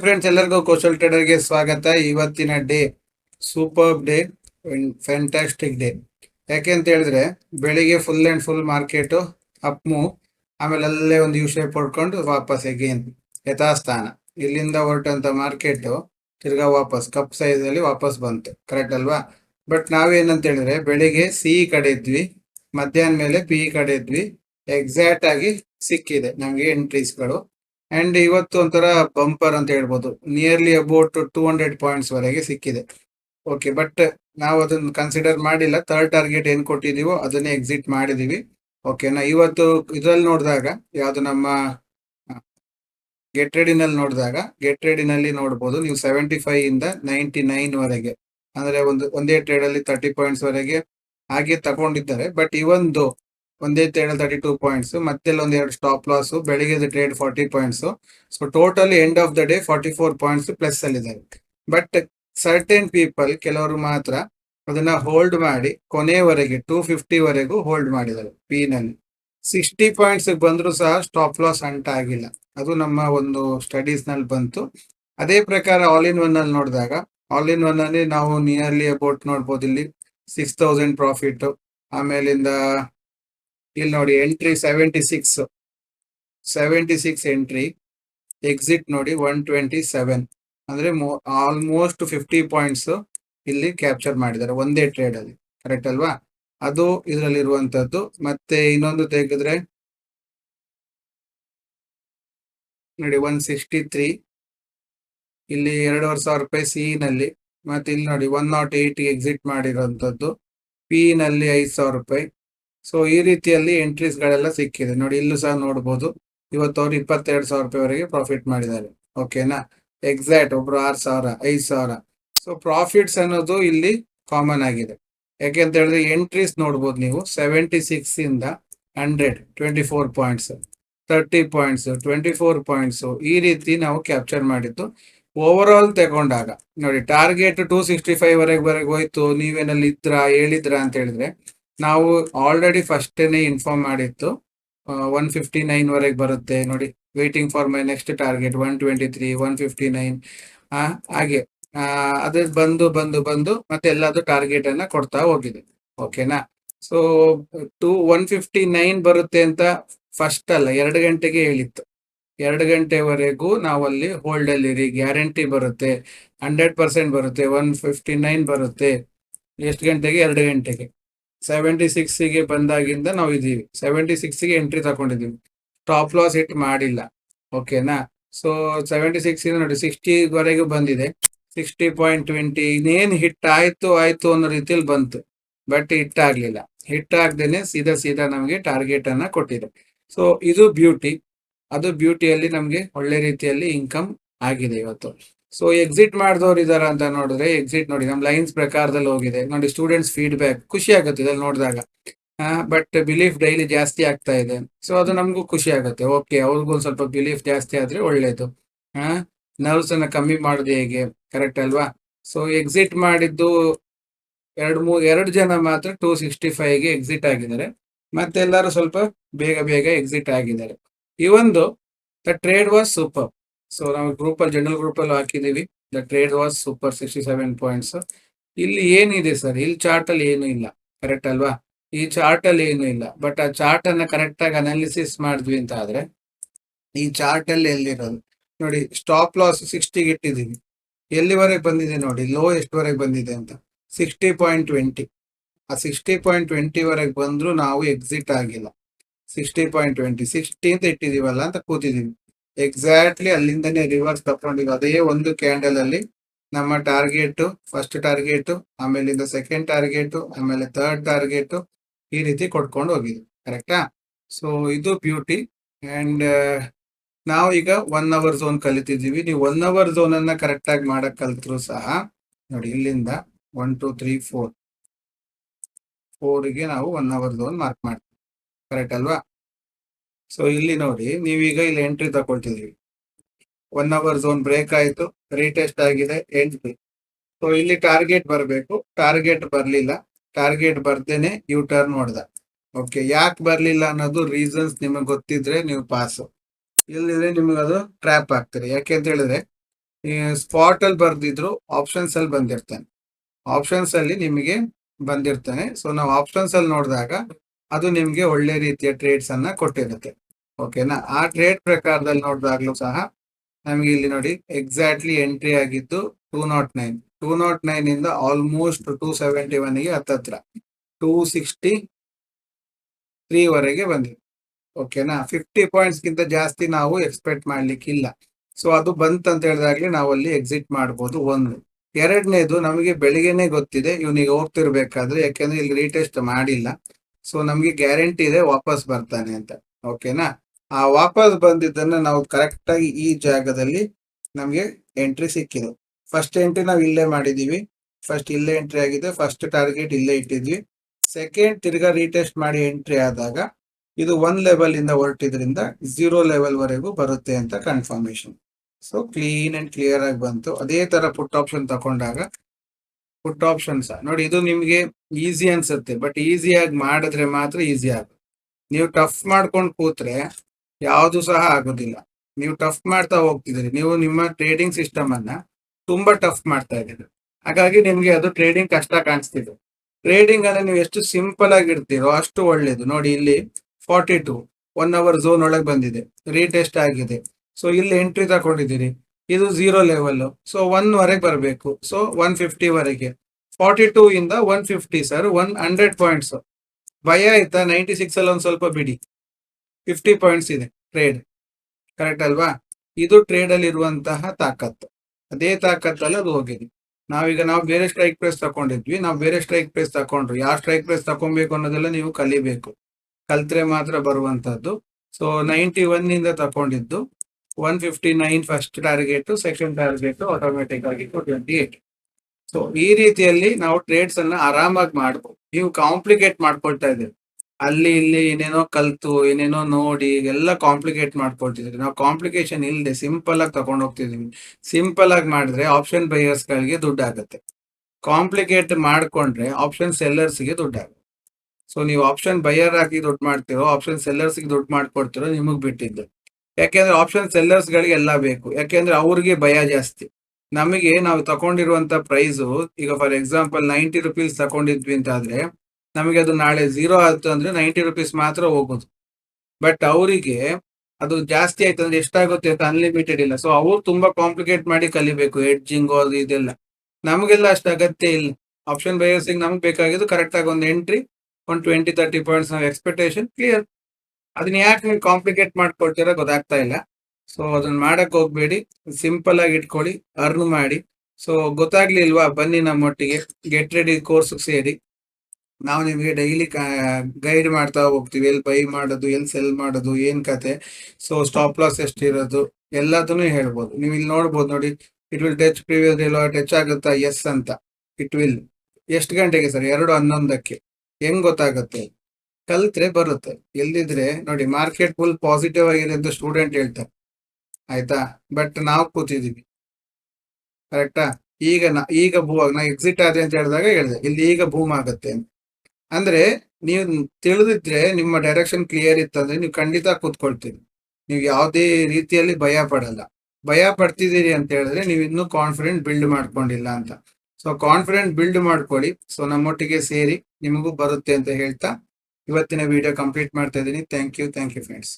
Friends ಎಲ್ಲರಿಗೂ ಕೌಶಲ್ ಟ್ರೇಡರ್ಗೆ ಸ್ವಾಗತ. ಇವತ್ತಿನ day super day fantastic day ಯಾಕೆ ಅಂತ ಹೇಳಿದ್ರೆ, ಬೆಳಿಗ್ಗೆ full and full market up move ಆಮೇಲೆ ಅಲ್ಲೇ ಒಂದು ಯು ಶೇಪ್ ಹೊಡ್ಕೊಂಡು ವಾಪಸ್ ಎಗೇನ್ ಯಥಾಸ್ಥಾನ. ಇಲ್ಲಿಂದ ಹೊರಟಂಥ ಮಾರ್ಕೆಟು ತಿರ್ಗಾ ವಾಪಸ್ ಕಪ್ ಸೈಜಲ್ಲಿ ವಾಪಸ್ ಬಂತು. ಕರೆಕ್ಟ್ ಅಲ್ವಾ? ಬಟ್ ನಾವೇನಂತ ಹೇಳಿದ್ರೆ, ಬೆಳಿಗ್ಗೆ ಸಿ ಕಡೆ ಇದ್ವಿ, ಮಧ್ಯಾಹ್ನ ಮೇಲೆ ಪಿ ಕಡೆ ಇದ್ವಿ ಎಕ್ಸಾಕ್ಟ್ ಆಗಿ ಸಿಕ್ಕಿದೆ. ನಮಗೆ ಎಂಟ್ರೀಸ್ಗಳು ಅಂಡ್ ಇವತ್ತು ಒಂಥರ ಬಂಪರ್ ಅಂತ ಹೇಳ್ಬೋದು. Nearly about two hundred points ವರೆಗೆ ಸಿಕ್ಕಿದೆ. ಓಕೆ ಬಟ್ ನಾವು ಅದನ್ನು ಕನ್ಸಿಡರ್ ಮಾಡಿಲ್ಲ. ಥರ್ಡ್ ಟಾರ್ಗೆಟ್ ಏನು ಕೊಟ್ಟಿದೀವೋ ಅದನ್ನೇ ಎಕ್ಸಿಟ್ ಮಾಡಿದೀವಿ ಓಕೆನಾ ಇವತ್ತು ಇದರಲ್ಲಿ ನೋಡಿದಾಗ, ಯಾವುದು ನಮ್ಮ ಗೆಟ್ ರೆಡಿನಲ್ಲಿ ನೋಡಿದಾಗ ಗೆಟ್ ರೆಡಿನಲ್ಲಿ ನೋಡ್ಬೋದು. ನೀವು ಸೆವೆಂಟಿ ಫೈವ್ ಇಂದ ನೈಂಟಿ ನೈನ್ ವರೆಗೆ, ಅಂದ್ರೆ ಒಂದು, ಒಂದೇ ಟ್ರೇಡ್ ಅಲ್ಲಿ ತರ್ಟಿ ಪಾಯಿಂಟ್ಸ್ ವರೆಗೆ ಹಾಗೆ ತಗೊಂಡಿದ್ದಾರೆ. ಬಟ್ ಇವೊಂದು ಒಂದೇ ಟ್ರೇಡ್ ತರ್ಟಿ ಟೂ ಪಾಯಿಂಟ್ಸ್ ಮತ್ತೆ ಒಂದ್ ಎರಡು ಸ್ಟಾಪ್ ಲಾಸ್ ಬೆಳಿಗ್ಗೆ trade forty points so totally end of the day forty four points plus ಅಲ್ಲಿ ಬಟ್ ಸರ್ಟೆನ್ ಪೀಪಲ್ ಕೆಲವರು ಮಾತ್ರ ಅದನ್ನ ಹೋಲ್ಡ್ ಮಾಡಿ ಕೊನೆಯವರೆಗೆ ಟೂ ಫಿಫ್ಟಿ ವರೆಗೂ ಹೋಲ್ಡ್ ಮಾಡಿದ್ದಾರೆ ಪಿ ನಲ್ಲಿ ಸಿಕ್ಸ್ಟಿ ಪಾಯಿಂಟ್ಸ್ ಬಂದರೂ ಸಹ ಸ್ಟಾಪ್ ಲಾಸ್ ಅಂಟ ಆಗಿಲ್ಲ. ಅದು ನಮ್ಮ ಒಂದು ಸ್ಟಡೀಸ್ನಲ್ಲಿ ಬಂತು. ಅದೇ ಪ್ರಕಾರ ಆಲ್ ಇನ್ ಒನ್ ಅಲ್ಲಿ ನೋಡಿದಾಗ ಆಲ್ ಇನ್ ಒನ್ ಅಲ್ಲಿ ನಾವು ನಿಯರ್ಲಿ ಅಬೌಟ್ ನೋಡ್ಬೋದು ಇಲ್ಲಿ ಸಿಕ್ಸ್ ತೌಸಂಡ್ ಪ್ರಾಫಿಟ್ ಆಮೇಲಿಂದ ಇಲ್ಲಿ ನೋಡಿ entry seventy six seventy six entry exit ನೋಡಿ ಒನ್ ಟ್ವೆಂಟಿ ಸೆವೆನ್ ಅಂದ್ರೆ ಆಲ್ಮೋಸ್ಟ್ ಫಿಫ್ಟಿ ಪಾಯಿಂಟ್ಸ್ ಇಲ್ಲಿ ಕ್ಯಾಪ್ಚರ್ ಮಾಡಿದ್ದಾರೆ, ಒಂದೇ ಟ್ರೇಡ್ ಅಲ್ಲಿ. ಕರೆಕ್ಟ್ ಅಲ್ವಾ? ಅದು ಇದರಲ್ಲಿ ಇರುವಂತದ್ದು ಮತ್ತೆ ಇನ್ನೊಂದು ತೆಗೆದ್ರೆ, ನೋಡಿ ಒನ್ ಸಿಕ್ಸ್ಟಿ ತ್ರೀ ಇಲ್ಲಿ ಎರಡೂವರೆ ಸಾವಿರ ರೂಪಾಯಿ ಸಿ ನಲ್ಲಿ. ಮತ್ತೆ ಇಲ್ಲಿ ನೋಡಿ ಒನ್ ನಾಟ್ ಏಟ್ ಎಕ್ಸಿಟ್ ಮಾಡಿರೋಂಥದ್ದು ಪಿ ನಲ್ಲಿ ಐದು ಸಾವಿರ ರೂಪಾಯಿ. ಸೊ ಈ ರೀತಿಯಲ್ಲಿ ಎಂಟ್ರೀಸ್ ಗಳೆಲ್ಲ ಸಿಕ್ಕಿದೆ. ನೋಡಿ, ಇಲ್ಲೂ ಸಹ ನೋಡಬಹುದು ಇವತ್ತು ಅವ್ರು ಇಪ್ಪತ್ತೆರಡು ಸಾವಿರ ರೂಪಾಯಿವರೆಗೆ ಪ್ರಾಫಿಟ್ ಮಾಡಿದ್ದಾರೆ. ಓಕೆನಾ ಎಕ್ಸಾಕ್ಟ್ ಒಬ್ರು ಆರು ಸಾವಿರ, ಐದು ಸಾವಿರ. ಸೊ ಪ್ರಾಫಿಟ್ಸ್ ಅನ್ನೋದು ಇಲ್ಲಿ ಕಾಮನ್ ಆಗಿದೆ. ಯಾಕೆ ಅಂತ ಹೇಳಿದ್ರೆ ಎಂಟ್ರೀಸ್ ನೋಡ್ಬೋದು ನೀವು. ಸೆವೆಂಟಿ ಸಿಕ್ಸ್ ಇಂದ hundred twenty four points thirty points twenty four points ಈ ರೀತಿ ನಾವು ಕ್ಯಾಪ್ಚರ್ ಮಾಡಿದ್ದು. ಓವರ್ ಆಲ್ ತಗೊಂಡಾಗ, ನೋಡಿ ಟಾರ್ಗೆಟ್ ಟೂ ಸಿಕ್ಸ್ಟಿ ಫೈವ್ ವರೆಗೆ ಹೋಯ್ತು. ನೀವೇನಲ್ಲಿ ಇದ್ರ ಹೇಳಿದ್ರ ಅಂತ ಹೇಳಿದ್ರೆ ನಾವು ಆಲ್ರೆಡಿ ಫಸ್ಟೇನೆ ಇನ್ಫಾರ್ಮ್ ಮಾಡಿತ್ತು ಒನ್ ಫಿಫ್ಟಿ ನೈನ್ ವರೆಗೆ ಬರುತ್ತೆ. ನೋಡಿ waiting for my next target one twenty three one fifty nine ಹಾಗೆ ಅದೇ ಬಂದು ಬಂದು ಬಂದು ಮತ್ತೆ ಎಲ್ಲಾದ್ರು ಟಾರ್ಗೆಟ್ ಅನ್ನ ಕೊಡ್ತಾ ಹೋಗಿದೆ. ಓಕೆನಾ so to one fifty nine ಬರುತ್ತೆ ಅಂತ ಫಸ್ಟ್ ಅಲ್ಲ, ಎರಡು ಗಂಟೆಗೆ ಹೇಳಿತ್ತು. ಎರಡು ಗಂಟೆವರೆಗೂ ನಾವಲ್ಲಿ ಹೋಲ್ಡ್ ಅಲ್ಲಿ ಇರಿ ಗ್ಯಾರಂಟಿ ಬರುತ್ತೆ. ಹಂಡ್ರೆಡ್ ಪರ್ಸೆಂಟ್ ಬರುತ್ತೆ ಒನ್ ಫಿಫ್ಟಿ ನೈನ್ ಬರುತ್ತೆ. ಎಷ್ಟು ಗಂಟೆಗೆ? ಎರಡು ಗಂಟೆಗೆ. ಸೆವೆಂಟಿ ಸಿಕ್ಸ್ಗೆ ಬಂದಾಗಿಂದ ನಾವು ಇದ್ದೀವಿ ಸೆವೆಂಟಿ ಸಿಕ್ಸ್ಗೆ ಎಂಟ್ರಿ ತಗೊಂಡಿದ್ದೀವಿ ಟಾಪ್ ಲಾಸ್ ಹಿಟ್ ಮಾಡಿಲ್ಲ. ಓಕೆನಾ ಸೊ ಸೆವೆಂಟಿ ಸಿಕ್ಸ್ ನೋಡಿ ಸಿಕ್ಸ್ಟಿವರೆಗೂ ಬಂದಿದೆ. ಸಿಕ್ಸ್ಟಿ ಪಾಯಿಂಟ್ ಟ್ವೆಂಟಿ ಇನ್ನೇನು ಹಿಟ್ ಆಯಿತು ಆಯಿತು ಅನ್ನೋ ರೀತಿಯಲ್ಲಿ ಬಂತು. ಬಟ್ ಹಿಟ್ ಆಗಲಿಲ್ಲ. ಹಿಟ್ ಆಗ್ದೇನೆ ಸೀದಾ ಸೀದಾ ನಮಗೆ ಟಾರ್ಗೆಟ್ ಅನ್ನ ಕೊಟ್ಟಿದೆ. ಸೊ ಇದು ಬ್ಯೂಟಿ ಅದು ಬ್ಯೂಟಿಯಲ್ಲಿ ನಮಗೆ ಒಳ್ಳೆ ರೀತಿಯಲ್ಲಿ ಇನ್ಕಮ್ ಆಗಿದೆ ಇವತ್ತು. ಸೊ ಎಕ್ಸಿಟ್ ಮಾಡಿದವ್ರು ಇದಾರ ಅಂತ ನೋಡಿದ್ರೆ ಎಕ್ಸಿಟ್ ನೋಡಿ, ನಮ್ ಲೈನ್ಸ್ ಪ್ರಕಾರದಲ್ಲಿ ಹೋಗಿದೆ. ನೋಡಿ ಸ್ಟೂಡೆಂಟ್ಸ್ ಫೀಡ್ಬ್ಯಾಕ್ ಖುಷಿ ಆಗುತ್ತೆ ಇದ್ರಲ್ಲಿ ನೋಡಿದಾಗ. ಬಟ್ ಬಿಲೀಫ್ ಡೈಲಿ ಜಾಸ್ತಿ ಆಗ್ತಾ ಇದೆ. ಸೊ ಅದು ನಮಗೂ ಖುಷಿ ಆಗುತ್ತೆ. ಓಕೆ ಅವ್ರಿಗೂ ಸ್ವಲ್ಪ ಬಿಲೀಫ್ ಜಾಸ್ತಿ ಆದ್ರೆ ಒಳ್ಳೇದು. ನರ್ವ್ಸ್ ಅನ್ನ ಕಮ್ಮಿ ಮಾಡೋದು ಹೇಗೆ? ಕರೆಕ್ಟ್ ಅಲ್ವಾ? ಸೊ ಎಕ್ಸಿಟ್ ಮಾಡಿದ್ದು ಎರಡು ಮೂರು ಎರಡು ಜನ ಮಾತ್ರ ಟೂ ಸಿಕ್ಸ್ಟಿ ಫೈವ್ಗೆ ಎಕ್ಸಿಟ್ ಆಗಿದ್ದಾರೆ. ಮತ್ತೆಲ್ಲರೂ ಸ್ವಲ್ಪ ಬೇಗ ಬೇಗ ಎಕ್ಸಿಟ್ ಆಗಿದ್ದಾರೆ. ಈ ಒಂದು the trade was super so ನಾವು ಗ್ರೂಪ್ ಅಲ್ಲಿ ಜನರಲ್ ಗ್ರೂಪ್ ಅಲ್ಲಿ ಹಾಕಿದೀವಿ the trade was super sixty seven points ಇಲ್ಲಿ ಏನಿದೆ ಸರ್? ಇಲ್ಲಿ ಚಾರ್ಟ್ ಅಲ್ಲಿ ಏನು ಇಲ್ಲ. ಕರೆಕ್ಟ್ ಅಲ್ವಾ? ಈ ಚಾರ್ಟ್ ಅಲ್ಲಿ ಏನು ಇಲ್ಲ. ಬಟ್ ಆ ಚಾರ್ಟ್ ಅನ್ನ ಕರೆಕ್ಟ್ ಆಗಿ ಅನಾಲಿಸಿಸ್ ಮಾಡಿದ್ವಿ ಅಂತ ಆದ್ರೆ, ಈ ಚಾರ್ಟ್ ಅಲ್ಲಿ ಎಲ್ಲಿರೋದು? ನೋಡಿ ಸ್ಟಾಪ್ ಲಾಸ್ ಸಿಕ್ಸ್ಟಿಗೆ ಇಟ್ಟಿದೀವಿ ಎಲ್ಲಿವರೆಗೆ ಬಂದಿದೆ ನೋಡಿ? ಲೋ ಎಷ್ಟುವರೆಗೆ ಬಂದಿದೆ ಅಂತ. ಸಿಕ್ಸ್ಟಿ ಪಾಯಿಂಟ್ ಟ್ವೆಂಟಿ ಆ ಸಿಕ್ಸ್ಟಿ ಪಾಯಿಂಟ್ ಟ್ವೆಂಟಿ ವರೆಗೆ ಬಂದ್ರು ನಾವು ಎಕ್ಸಿಟ್ ಆಗಿಲ್ಲ. ಸಿಕ್ಸ್ಟಿ ಪಾಯಿಂಟ್ ಟ್ವೆಂಟಿ ಸಿಕ್ಸ್ಟಿ ಅಂತ ಇಟ್ಟಿದೀವಲ್ಲ ಅಂತ ಕೂತಿದೀವಿ ಎಕ್ಸಾಕ್ಟ್ಲಿ ಅಲ್ಲಿಂದನೇ ರಿವರ್ಸ್ ತಕೊಂಡಿದ್ವಿ ಅದೇ ಒಂದು ಕ್ಯಾಂಡಲ್ ಅಲ್ಲಿ ನಮ್ಮ ಟಾರ್ಗೆಟ್ ಫಸ್ಟ್ ಟಾರ್ಗೆಟ್ ಆಮೇಲಿಂದ ಸೆಕೆಂಡ್ ಟಾರ್ಗೆಟ್ ಆಮೇಲೆ ಥರ್ಡ್ ಟಾರ್ಗೆಟ್ ಈ ರೀತಿ ಕೊಡ್ಕೊಂಡು ಹೋಗಿದ್ವಿ ಕರೆಕ್ಟಾ ಸೊ ಇದು ಬ್ಯೂಟಿ ಅಂಡ್ ನಾವು ಈಗ ಒನ್ ಅವರ್ ಝೋನ್ ಕಲಿತಿದ್ದೀವಿ. ನೀವು ಒನ್ ಅವರ್ ಝೋನ್ ಅನ್ನ ಕರೆಕ್ಟ್ ಆಗಿ ಮಾಡಕ್ ಕಲ್ತ್ರು ಸಹ, ನೋಡಿ ಇಲ್ಲಿಂದ ಒನ್ ಟೂ ತ್ರೀ ಫೋರ್ ಫೋರ್ಗೆ ನಾವು ಒನ್ ಅವರ್ ಝೋನ್ ಮಾರ್ಕ್ ಮಾಡ್ತೀವಿ. ಕರೆಕ್ಟ್ ಅಲ್ವಾ? ಸೊ ಇಲ್ಲಿ ನೋಡಿ, ನೀವೀಗ ಇಲ್ಲಿ ಎಂಟ್ರಿ ತಗೊಳ್ತಿದ್ದೀವಿ ಒನ್ ಅವರ್ ಝೋನ್ ಬ್ರೇಕ್ ಆಯಿತು ರೀಟೆಸ್ಟ್ ಆಗಿದೆ ಎಂಟ್ರಿ ಸೊ ಇಲ್ಲಿ ಟಾರ್ಗೆಟ್ ಬರಬೇಕು ಟಾರ್ಗೆಟ್ ಬರಲಿಲ್ಲ. ಟಾರ್ಗೆಟ್ ಬರ್ದೇನೆ ಯು ಟರ್ನ್ ಹೊಡೆದ ಓಕೆ ಯಾಕೆ ಬರಲಿಲ್ಲ ಅನ್ನೋದು ರೀಸನ್ಸ್ ನಿಮಗೆ ಗೊತ್ತಿದ್ರೆ ನೀವು ಪಾಸು ಇಲ್ಲಿದ್ರೆ ನಿಮ್ಗೆ ಅದು ಟ್ರ್ಯಾಪ್ ಆಗ್ತಾರೆ ಯಾಕೆ ಅಂತ ಹೇಳಿದ್ರೆ ಸ್ಪಾಟ್ ಅಲ್ಲಿ ಬರ್ದಿದ್ರು ಆಪ್ಷನ್ಸ್ ಅಲ್ಲಿ ಬಂದಿರ್ತಾನೆ. ಆಪ್ಷನ್ಸ್ ಅಲ್ಲಿ ನಿಮಗೆ ಬಂದಿರ್ತಾನೆ. ಸೊ ನಾವು ಆಪ್ಷನ್ಸ್ ಅಲ್ಲಿ ನೋಡಿದಾಗ ಅದು ನಿಮಗೆ ಒಳ್ಳೆ ರೀತಿಯ ಟ್ರೇಡ್ಸ್ ಅನ್ನ ಕೊಟ್ಟಿರುತ್ತೆ. ಓಕೆನಾ? ಆ ಟ್ರೇಡ್ ಪ್ರಕಾರದಲ್ಲಿ ನೋಡಿದಾಗ್ಲೂ ಸಹ ನಮಗೆ ಇಲ್ಲಿ ನೋಡಿ ಎಕ್ಸಾಕ್ಟ್ಲಿ ಎಂಟ್ರಿ ಆಗಿದ್ದು two nought nine two nought nine ಇಂದ ಆಲ್ಮೋಸ್ಟ್ ಟೂ ಸೆವೆಂಟಿ ಒನ್ಗೆ ಹತ್ತತ್ರ. ಟೂ ಸಿಕ್ಸ್ಟಿ ತ್ರೀ ವರೆಗೆ ಬಂದಿದೆ. ಓಕೆನಾ? ಫಿಫ್ಟಿ ಪಾಯಿಂಟ್ಸ್ ಗಿಂತ ಜಾಸ್ತಿ ನಾವು ಎಕ್ಸ್ಪೆಕ್ಟ್ ಮಾಡ್ಲಿಕ್ಕಿಲ್ಲ ಸೊ ಅದು ಬಂತಂತ ಹೇಳಿದಾಗ್ಲೇ ನಾವು ಅಲ್ಲಿ ಎಕ್ಸಿಟ್ ಮಾಡ್ಬೋದು ಒಂದು. ಎರಡನೇದು ನಮಗೆ ಬೆಳಿಗ್ಗೆನೆ ಗೊತ್ತಿದೆ ಇವನಿಗೆ ಹೋಗ್ತಿರ್ಬೇಕಾದ್ರೆ ಯಾಕೆಂದ್ರೆ ಇಲ್ಲಿ ರೀಟೆಸ್ಟ್ ಮಾಡಿಲ್ಲ. ಸೊ ನಮಗೆ ಗ್ಯಾರಂಟಿ ಇದೆ ವಾಪಸ್ ಬರ್ತಾನೆ ಅಂತ. ಓಕೆನಾ? ಆ ವಾಪಸ್ ಬಂದಿದ್ದನ್ನ ನಾವು ಕರೆಕ್ಟ್ ಆಗಿ ಈ ಜಾಗದಲ್ಲಿ ನಮಗೆ ಎಂಟ್ರಿ ಸಿಕ್ಕಿದೆ. ಫಸ್ಟ್ ಎಂಟ್ರಿ ನಾವು ಇಲ್ಲೇ ಮಾಡಿದೀವಿ. ಫಸ್ಟ್ ಇಲ್ಲೇ ಎಂಟ್ರಿ ಆಗಿದೆ. ಫಸ್ಟ್ ಟಾರ್ಗೆಟ್ ಇಲ್ಲೇ ಇಟ್ಟಿದ್ವಿ. ಸೆಕೆಂಡ್ ತಿರ್ಗಾ ರೀಟೆಸ್ಟ್ ಮಾಡಿ ಎಂಟ್ರಿ ಆದಾಗ ಇದು ಒನ್ ಲೆವೆಲ್ ಇಂದ ಹೊರಟಿದ್ರಿಂದ ಝೀರೋ ಲೆವೆಲ್ ವರೆಗೂ ಬರುತ್ತೆ ಅಂತ confirmation so clean and clear ಆಗಿ ಬಂತು. ಅದೇ ತರ ಪುಟ್ ಆಪ್ಷನ್ ತಗೊಂಡಾಗ ಪುಟ್ ಆಪ್ಷನ್ ಸಹ ನೋಡಿ, ಇದು ನಿಮ್ಗೆ ಈಸಿ ಅನ್ಸುತ್ತೆ ಬಟ್ ಈಸಿಯಾಗಿ ಮಾಡಿದ್ರೆ ಮಾತ್ರ ಈಸಿ ಆಗುತ್ತೆ. ನೀವು ಟಫ್ ಮಾಡ್ಕೊಂಡು ಕೂತ್ರೆ ಯಾವುದು ಸಹ ಆಗೋದಿಲ್ಲ. ನೀವು ಟಫ್ ಮಾಡ್ತಾ ಹೋಗ್ತಿದ್ದೀರಿ. ನೀವು ನಿಮ್ಮ ಟ್ರೇಡಿಂಗ್ ಸಿಸ್ಟಮ್ ಅನ್ನ ತುಂಬಾ ಟಫ್ ಮಾಡ್ತಾ ಇದ್ದೀರಿ. ಹಾಗಾಗಿ ನಿಮ್ಗೆ ಅದು ಟ್ರೇಡಿಂಗ್ ಕಷ್ಟ ಕಾಣಿಸ್ತಿದೆ. ಟ್ರೇಡಿಂಗ್ ಅಂದ್ರೆ ನೀವು ಎಷ್ಟು ಸಿಂಪಲ್ ಆಗಿ ಇರ್ತೀರೋ ಅಷ್ಟು ಒಳ್ಳೇದು. ನೋಡಿ, ಇಲ್ಲಿ forty two one hour zone ಒಳಗೆ ಬಂದಿದೆ. ರೀಟೆಸ್ಟ್ ಆಗಿದೆ. ಸೊ ಇಲ್ಲಿ ಎಂಟ್ರಿ ತಗೊಂಡಿದ್ದೀರಿ. ಇದು ಝೀರೋ ಲೆವೆಲ್ ಸೊ ಒನ್ ವರೆಗೆ ಬರಬೇಕು. ಸೊ ಒನ್ ಫಿಫ್ಟಿ ವರೆಗೆ. ಫಾರ್ಟಿ ಟೂ ಇಂದ one fifty sir one hundred points ಭಯ ಆಯ್ತಾ? ನೈಂಟಿ ಸಿಕ್ಸ್ ಅಲ್ಲಿ ಒಂದ್ ಸ್ವಲ್ಪ ಬಿಡಿ. ಫಿಫ್ಟಿ ಪಾಯಿಂಟ್ಸ್ ಇದೆ ಟ್ರೇಡ್ ಕರೆಕ್ಟ್ ಅಲ್ವಾ? ಇದು ಟ್ರೇಡ್ ಅಲ್ಲಿ ಇರುವಂತಹ ತಾಕತ್ತು. ಅದೇ ತಾಕತ್ತಲ್ಲಿ ಅದು ಹೋಗಿದೆ. ನಾವೀಗ ನಾವು ಬೇರೆ ಸ್ಟ್ರೈಕ್ ಪ್ರೈಸ್ ತಗೊಂಡಿದ್ವಿ ನಾವು ಬೇರೆ ಸ್ಟ್ರೈಕ್ ಪ್ರೈಸ್ ತಗೊಂಡ್ರು ಯಾವ ಸ್ಟ್ರೈಕ್ ಪ್ರೈಸ್ ತಗೊಬೇಕು ಅನ್ನೋದೆಲ್ಲ ನೀವು ಕಲಿಬೇಕು. ಕಲ್ತ್ರೆ ಮಾತ್ರ ಬರುವಂತದ್ದು ಸೊ ನೈಂಟಿ ಒನ್ ಇಂದ ತಗೊಂಡಿದ್ದು one fifty nine first target second target automatic ಆಗಿ ಟ್ವೆಂಟಿ ಏಟ್ ಸೊ ಈ ರೀತಿಯಲ್ಲಿ ನಾವು ಟ್ರೇಡ್ಸ್ ಅನ್ನ ಆರಾಮಾಗಿ ಮಾಡ್ಬೋದು. ನೀವು ಕಾಂಪ್ಲಿಕೇಟ್ ಮಾಡ್ಕೊಳ್ತಾ ಇದ್ದೀರಿ. ಅಲ್ಲಿ ಇಲ್ಲಿ ಏನೇನೋ ಕಲ್ತು, ಏನೇನೋ ನೋಡಿ ಎಲ್ಲ ಕಾಂಪ್ಲಿಕೇಟ್ ಮಾಡ್ಕೊಳ್ತಿದ್ರಿ ನಾವು ಕಾಂಪ್ಲಿಕೇಶನ್ ಇಲ್ಲದೆ ಸಿಂಪಲ್ ಆಗಿ ತಗೊಂಡು ಹೋಗ್ತಿದೀವಿ. ಸಿಂಪಲ್ ಆಗಿ ಮಾಡಿದ್ರೆ ಆಪ್ಷನ್ ಬೈಯರ್ಸ್ ಗಳಿಗೆ ದುಡ್ಡು ಆಗುತ್ತೆ ಕಾಂಪ್ಲಿಕೇಟ್ ಮಾಡ್ಕೊಂಡ್ರೆ ಆಪ್ಷನ್ ಸೆಲ್ಲರ್ಸ್ಗೆ ದುಡ್ಡು ಆಗುತ್ತೆ ಸೊ ನೀವು ಆಪ್ಷನ್ ಬೈಯರ್ ಆಗಿ ದುಡ್ಡು ಮಾಡ್ತಿರೋ ಆಪ್ಷನ್ ಸೆಲ್ಲರ್ಸ್ಗೆ ದುಡ್ಡು ಮಾಡ್ಕೊಡ್ತಿರೋ ನಿಮಗೆ ಬಿಟ್ಟಿದ್ದು. ಯಾಕೆಂದ್ರೆ ಆಪ್ಷನ್ ಸೆಲ್ಲರ್ಸ್ ಗಳಿಗೆ ಎಲ್ಲ ಬೇಕು. ಯಾಕೆಂದ್ರೆ ಅವ್ರಿಗೆ ಭಯ ಜಾಸ್ತಿ. ನಮಗೆ ನಾವು ತಗೊಂಡಿರುವಂತ ಪ್ರೈಸು ಈಗ ಫಾರ್ ಎಕ್ಸಾಂಪಲ್ ನೈಂಟಿ ರುಪೀಸ್ ತಗೊಂಡಿದ್ವಿ ಅಂತ ಆದ್ರೆ ನಮಗೆ ಅದು ನಾಳೆ ಝೀರೋ ಆಯ್ತು ಅಂದ್ರೆ ನೈಂಟಿ ರುಪೀಸ್ ಮಾತ್ರ ಹೋಗೋದು. ಬಟ್ ಅವರಿಗೆ ಅದು ಜಾಸ್ತಿ ಆಯ್ತು ಅಂದ್ರೆ ಎಷ್ಟಾಗುತ್ತೆ ಅಂತ ಅನ್ಲಿಮಿಟೆಡ್ ಇಲ್ಲ. ಸೊ ಅವ್ರು ತುಂಬಾ ಕಾಂಪ್ಲಿಕೇಟ್ ಮಾಡಿ ಕಲಿಬೇಕು ಎಡ್ಜಿಂಗ್ ಅದು ಇದೆಲ್ಲ. ನಮಗೆಲ್ಲ ಅಷ್ಟು ಅಗತ್ಯ ಇಲ್ಲ. ಆಪ್ಷನ್ ಬೈಯರ್ಸ್ ನಮ್ಗೆ ಬೇಕಾಗಿದ್ದು ಕರೆಕ್ಟ್ ಆಗಿ ಒಂದು ಎಂಟ್ರಿ ಒಂದು twenty thirty points expectation clear ಅದನ್ನ ಯಾಕೆ ನೀವು ಕಾಂಪ್ಲಿಕೇಟ್ ಮಾಡ್ಕೊಳ್ತೀರಾ ಗೊತ್ತಾಗ್ತಾ ಇಲ್ಲ. ಸೊ ಅದನ್ನ ಮಾಡಕ್ ಹೋಗ್ಬೇಡಿ. ಸಿಂಪಲ್ ಆಗಿ ಇಟ್ಕೊಳ್ಳಿ, ಅರ್ನ್ ಮಾಡಿ. ಸೊ ಗೊತ್ತಾಗ್ಲಿಲ್ವಾ? ಬನ್ನಿ ನಮ್ಮೊಟ್ಟಿಗೆ. ಗೆಟ್ ರೆಡಿ ಕೋರ್ಸ್ ಸೇರಿ. ನಾವು ನಿಮಗೆ ಡೈಲಿ ಗೈಡ್ ಮಾಡ್ತಾ ಹೋಗ್ತೀವಿ. ಎಲ್ಲಿ ಬೈ ಮಾಡೋದು ಎಲ್ಲಿ ಸೆಲ್ ಮಾಡೋದು, ಏನ್ ಕತೆ. ಸೊ ಸ್ಟಾಪ್ ಲಾಸ್ ಎಷ್ಟಿರೋದು, ಎಲ್ಲದನ್ನು ಹೇಳ್ಬೋದು. ನೀವು ಇಲ್ಲಿ ನೋಡ್ಬೋದು ನೋಡಿ it will touch previous touch ಆಗುತ್ತಾ? ಎಸ್ ಅಂತ. ಇಟ್ ವಿಲ್ ಎಷ್ಟು ಗಂಟೆಗೆ ಸರ್? ಎರಡು ಹನ್ನೊಂದಕ್ಕೆ. ಹೆಂಗ್ ಗೊತ್ತಾಗುತ್ತೆ? ಕಲ್ತ್ರೆ ಬರುತ್ತೆ. ಎಲ್ಲಿದ್ರೆ, ನೋಡಿ ಮಾರ್ಕೆಟ್ ಫುಲ್ ಪಾಸಿಟಿವ್ ಆಗಿದೆ ಅಂತ ಸ್ಟೂಡೆಂಟ್ ಹೇಳ್ತಾರೆ. ಆಯ್ತಾ? ಬಟ್ ನಾವು ಕೂತಿದೀವಿ ಕರೆಕ್ಟಾ ಈಗ ನಾ, ಈಗ ಭೂ, ನಾ ಎಕ್ಸಿಟ್ ಆದೆ ಅಂತ ಹೇಳಿದಾಗ ಹೇಳಿದೆ. ಇಲ್ಲಿ ಈಗ ಭೂಮ್ ಆಗುತ್ತೆ ಅಂತ. ಅಂದ್ರೆ ನೀವು ತಿಳಿದಿದ್ರೆ ನಿಮ್ಮ ಡೈರೆಕ್ಷನ್ ಕ್ಲಿಯರ್ ಇತ್ತಂದ್ರೆ ನೀವು ಖಂಡಿತ ಕೂತ್ಕೊಳ್ತೀರಿ. ನೀವು ಯಾವುದೇ ರೀತಿಯಲ್ಲಿ ಭಯ ಪಡಲ್ಲ. ಭಯ ಪಡ್ತಿದ್ದೀರಿ ಅಂತ ಹೇಳಿದ್ರೆ ನೀವು ಇನ್ನೂ ಕಾನ್ಫಿಡೆಂಟ್ ಬಿಲ್ಡ್ ಮಾಡ್ಕೊಂಡಿಲ್ಲ ಅಂತ. ಸೊ ಕಾನ್ಫಿಡೆಂಟ್ ಬಿಲ್ಡ್ ಮಾಡ್ಕೊಳ್ಳಿ. ಸೊ ನಮ್ಮೊಟ್ಟಿಗೆ ಸೇರಿ ನಿಮಗೂ ಬರುತ್ತೆ ಅಂತ ಹೇಳ್ತಾ ಇವತ್ತಿನ ವಿಡಿಯೋ ಕಂಪ್ಲೀಟ್ ಮಾಡ್ತಾ ಇದ್ದೀನಿ. Thank you thank you friends